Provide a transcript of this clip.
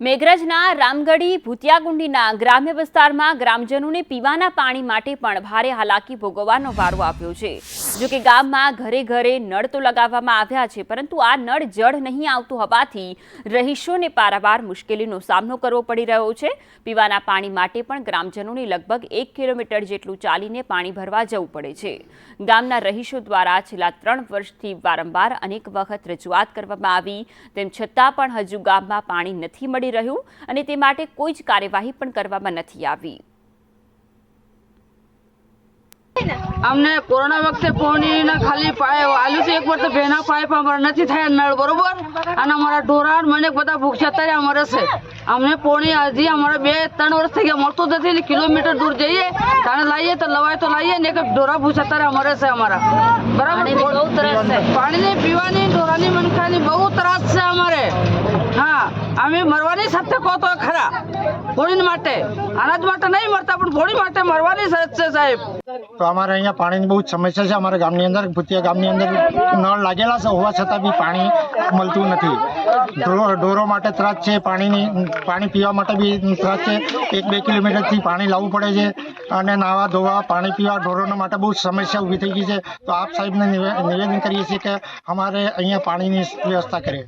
મેઘરજના રામગઢી ભૂતિયાગુંડીના ગ્રામ્ય વિસ્તારમાં ગ્રામજનોને પીવાના પાણી માટે પણ ભારે હાલાકી ભોગવવાનો વારો આવ્યો છે. જો કે ગામમાં ઘરે ઘરે નળ તો લગાવવામાં આવ્યા છે, પરંતુ આ નળ જળ નહીં આવતું હોવાથી રહીશોને પારાવાર મુશ્કેલીનો સામનો કરવો પડી રહ્યો છે. પીવાના પાણી માટે પણ ગ્રામજનોને લગભગ એક કિલોમીટર જેટલું ચાલીને પાણી ભરવા જવું પડે છે. ગામના રહીશો દ્વારા છેલ્લા ત્રણ વર્ષથી વારંવાર અનેક વખત રજૂઆત કરવામાં આવી, તેમ છતાં પણ હજુ ગામમાં પાણી નથી મળી રહ્યું અને તે માટે કોઈ જ કાર્યવાહી પણ કરવામાં નથી આવી. અમને કોરોના વખતે પોણીના ખાલી પાય આલ્યું છે એક વાર તો બેના પાઇપ અમારા નથી થયા નળ બરોબર? અને અમારા ઢોરા મને બધા ભૂખ્યા ત્યારે અમારે છે. અમને પોણી હજી અમારે બે ત્રણ વર્ષ થઈ ગયા મળતું નથી ને કિલોમીટર દૂર જઈએ તાણે લાવીએ તો લવાય તો લાવીએ ને એક ઢોરા ભૂખ્યા ત્યારે અમારે છે અમારા. બરાબર? પાણીની પીવાની ઢોરાની મનખાની બહુ ત્રાસ છે અમારે. હા અમે મરવાની સાથે કહો તો ખરા. હોળી માટે. અનાજ માટે નહીં મરતા, પણ હોળી માટે મરવાની શરત છે સાહેબ. તો અમારે અહીંયા પાણીની બહુ સમસ્યા છે. અમારા ગામની અંદર, ભૂતિયા ગામની અંદર નળ લાગેલા છે. હોવા છતાં બી પાણી મળતું નથી. ઢોરો માટે ત્રાસ છે. પાણીની, પાણી પીવા માટે બી ત્રાસ છે. એક બે કિલોમીટરથી પાણી લાવવું પડે છે અને નાવા ધોવા, પાણી પીવા, ઢોરોના માટે બહુ સમસ્યા ઊભી થઈ ગઈ છે. તો આપ સાહેબને નિવે- નિવેદન કરીએ છીએ કે અમારે અહીંયા પાણીની વ્યવસ્થા કરે.